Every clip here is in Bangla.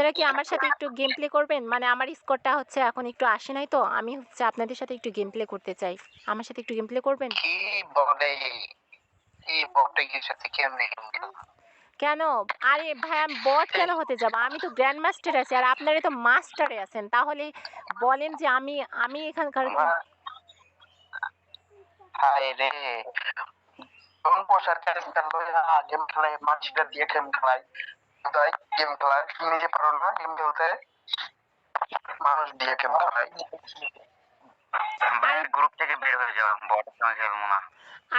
আপনারা কি আমার সাথে একটু গেম প্লে করবেন? মানে আমার স্কোরটা হচ্ছে এখন একটু আসে নাই তো আমি হচ্ছে আপনাদের সাথে একটু গেম প্লে করতে চাই। আমার সাথে একটু গেম প্লে করবেন? কি বলে? এই বটে গিয়ে সাথে কেমনে কেন? আরে ভাই আমি বট কেন হতে যাব? আমি তো গ্র্যান্ড মাস্টার আছি আর আপনারা তো মাস্টারে আছেন। তাহলে বলেন যে আমি আমি এখানকার হায় রে। কোন পোশাক গেম খেলায় মানুষটা দিয়ে গেম খেলায় তাই গেম খেলায় নিজে পারো না গেম খেলতে মানুষ দিয়ে গেম খেলায় গ্রুপ থেকে বের হয়ে যাও বটের সঙ্গে খেলব না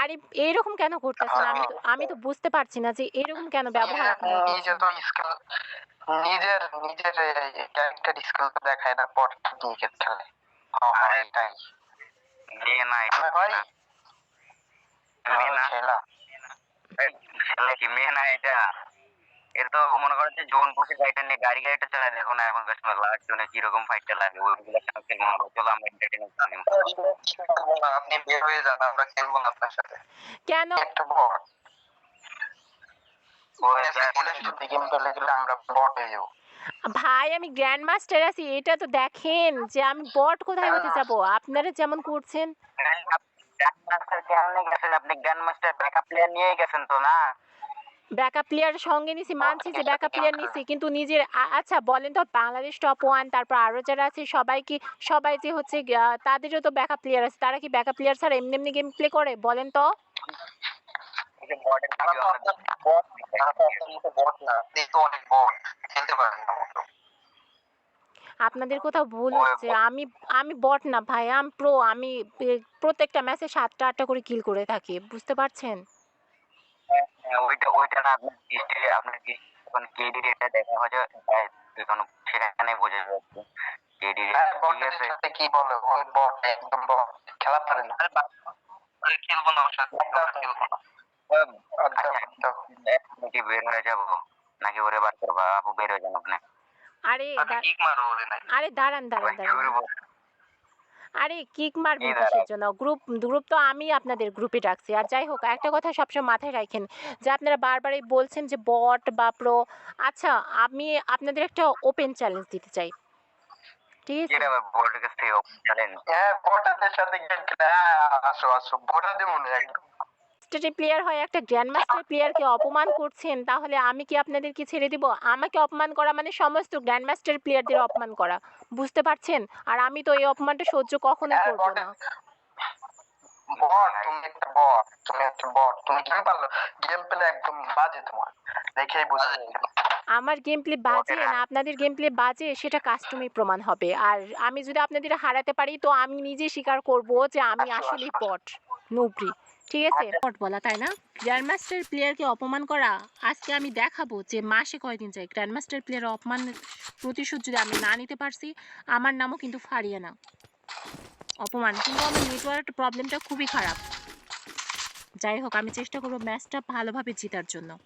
আরে এইরকম কেন করতেছেন? আমি তো আমি তো বুঝতে পারছি না যে এরকম কেন ব্যবহার আপনারা নিজে। তো স্কিল নিজের নিজের ক্যারেক্টার স্কিল তো দেখায় না পট নিয়ে গেম খেলে। হ্যাঁ হ্যাঁ এটাই। দিয়ে না এটা ভাই মেয়ে না। খেলা। ছেলে কি? মেয়ে না এটা। এর তো মনে করো যে জোন বসে গাড়িটা নিয়ে গাড়ি গাড়িটা চালায় দেখো না লাস্ট জোনে কীরকম ফাইটটা লাগে। ওইগুলো কেন খেলব না চলো আমরা আপনি বের হয়ে যান আমরা খেলব না আপনার সাথে। কেন? একটা বট ভাই আমি গ্র্যান্ড মাস্টার আছি এটা তো দেখেন যে আমি বট কোথায় হতে যাব? আপনারা যেমন করছেন। গ্র্যান্ড মাস্টার কেমনে গেছেন? আপনি গ্র্যান্ড মাস্টার ব্যাকআপ প্লেয়ার নিয়ে গেছেন তো না? ব্যাকআপ প্লেয়ার সঙ্গে নিছি মানছি যে ব্যাকআপ প্লেয়ার নিছি কিন্তু নিজের আচ্ছা বলেন তো বাংলাদেশ টপ ওয়ান তারপর আরও যারা আছে সবাই কি সবাই যে হচ্ছে তাদেরও তো ব্যাকআপ প্লেয়ার আছে তারা কি ব্যাকআপ প্লেয়ার ছাড়া এমনি এমনি গেম প্লে করে বলেন তো? আপনাদের কোথাও ভুল হচ্ছে আমি আমি বট না ভাই আমি প্রো আমি প্রত্যেকটা ম্যাচে সাতটা আটটা করে কিল করে থাকি বুঝতে পারছেন? ওইটা ওইটা না আপনার হিস্ট্রি আপনার এখন কেডি রেটটা দেখা হয় সেখানে বোঝা যাচ্ছে। কেডি হ্যাঁ সাথে কি বলে? ওই বট একদম বট খেলা পারে না। খেলব না ওর সাথে খেলব না। আচ্ছা। আচ্ছা নাকি বের হয়ে যাব। নাকি ওরে বার করবা? আপু বের হয়ে যান আপনি আরে নাই আরে দাঁড়ান দাঁড়ান দাঁড়ান। আরে কিক মারবে কিসের জন্য? গ্রুপ গ্রুপ তো আমি আপনাদের গ্রুপে রাখছি আর যাই হোক একটা কথা সবসময় মাথায় রাখেন যে আপনারা বারবারই বলছেন যে বট বা প্রো। আচ্ছা আমি আপনাদের একটা ওপেন চ্যালেঞ্জ দিতে চাই। ঠিক আছে? যেটা বোর্ডের কাছ থেকে জানেন হ্যাঁ বটাদের সাথে গেম খেলে। আসো আসো বটা দেবো না একদম মাস্টারি প্লেয়ার হয় একটা গ্র্যান্ড মাস্টার প্লেয়ারকে অপমান করছেন তাহলে আমি কি আপনাদেরকে ছেড়ে দিব? আমাকে অপমান করা মানে সমস্ত গ্র্যান্ড মাস্টার প্লেয়ারদের অপমান করা। বুঝতে পারছেন? আর আমি তো এই অপমানটা সহ্য কখনোই হ্যাঁ, করব না। বট তুমি একটা বট তুমি একটা বট তুমি গেম পারল? গেম পেলে একদম বাজে তোমার দেখেই বুঝা আমার গেম প্লে বাজে না আপনাদের গেম প্লে বাজে সেটা কাস্টমই প্রমাণ হবে। আর আমি যদি আপনাদের হারাতে পারি তো আমি নিজে স্বীকার করব যে আমি আসো, আসলে আসো, আসো। পট নুবরি ঠিক আছে? শর্ট বলা, তাই না? গ্র্যান্ড মাস্টার প্লেয়ারকে অপমান করা, আজকে আমি দেখাবো যে মাসে কয়দিন যায়। গ্র্যান্ড মাস্টার প্লেয়ার অপমান প্রতিশোধ যদি আমি না নিতে পারছি, আমার নামও কিন্তু ফারিয়ে না। অপমান, কিন্তু আমার নেটওয়ার্ক প্রবলেমটা খুবই খারাপ। যাই হোক, আমি চেষ্টা করব ম্যাচটা ভালোভাবে জেতার জন্য।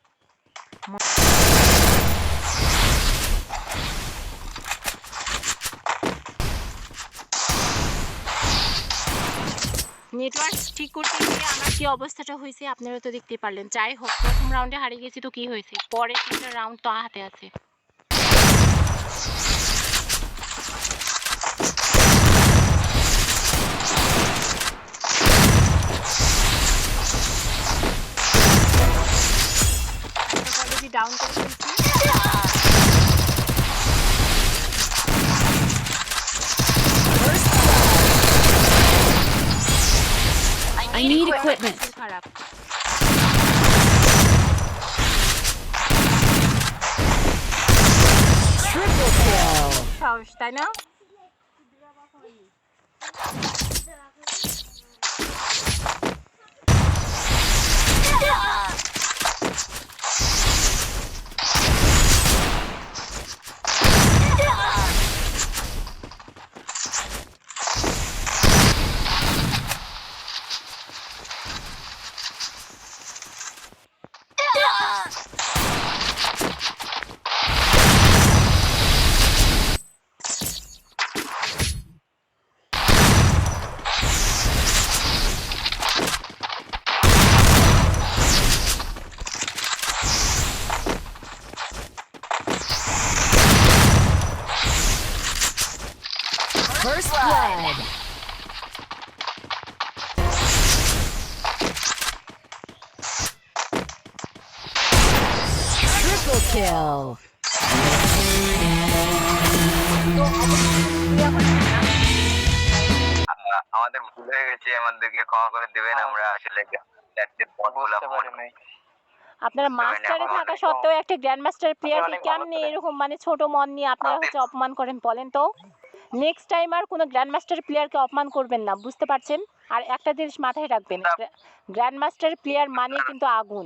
নেটওয়ার্ক ঠিক করতে গিয়ে আমার কি অবস্থাটা হয়েছে আপনারা তো দেখতে পারলেন। যাই হোক, প্রথম রাউন্ডে হারিয়ে গেছি তো কি হয়েছে? পরের তিনটা রাউন্ড তো হাতে আছে। ডাউন করে equipment. Triple kill. সাহস তাই Yeah! First blood. Triple kill. আমাদের ভুল হয়ে গেছে আমাদেরকে ক্ষমা করে দেবেন আমরা আসলে আপনারা মাস্টারে থাকা সত্ত্বেও একটা গ্র্যান্ড মাস্টার প্লেয়ারকে কেমনে এরকম মানে ছোট মন নিয়ে আপনারা হচ্ছে অপমান করেন বলেন তো নেক্সট টাইম আর কোনো গ্র্যান্ড মাস্টার প্লেয়ারকে অপমান করবেন না বুঝতে পারছেন? আর একটা জিনিস মাথায় রাখবেন গ্র্যান্ড মাস্টার প্লেয়ার মানে কিন্তু আগুন।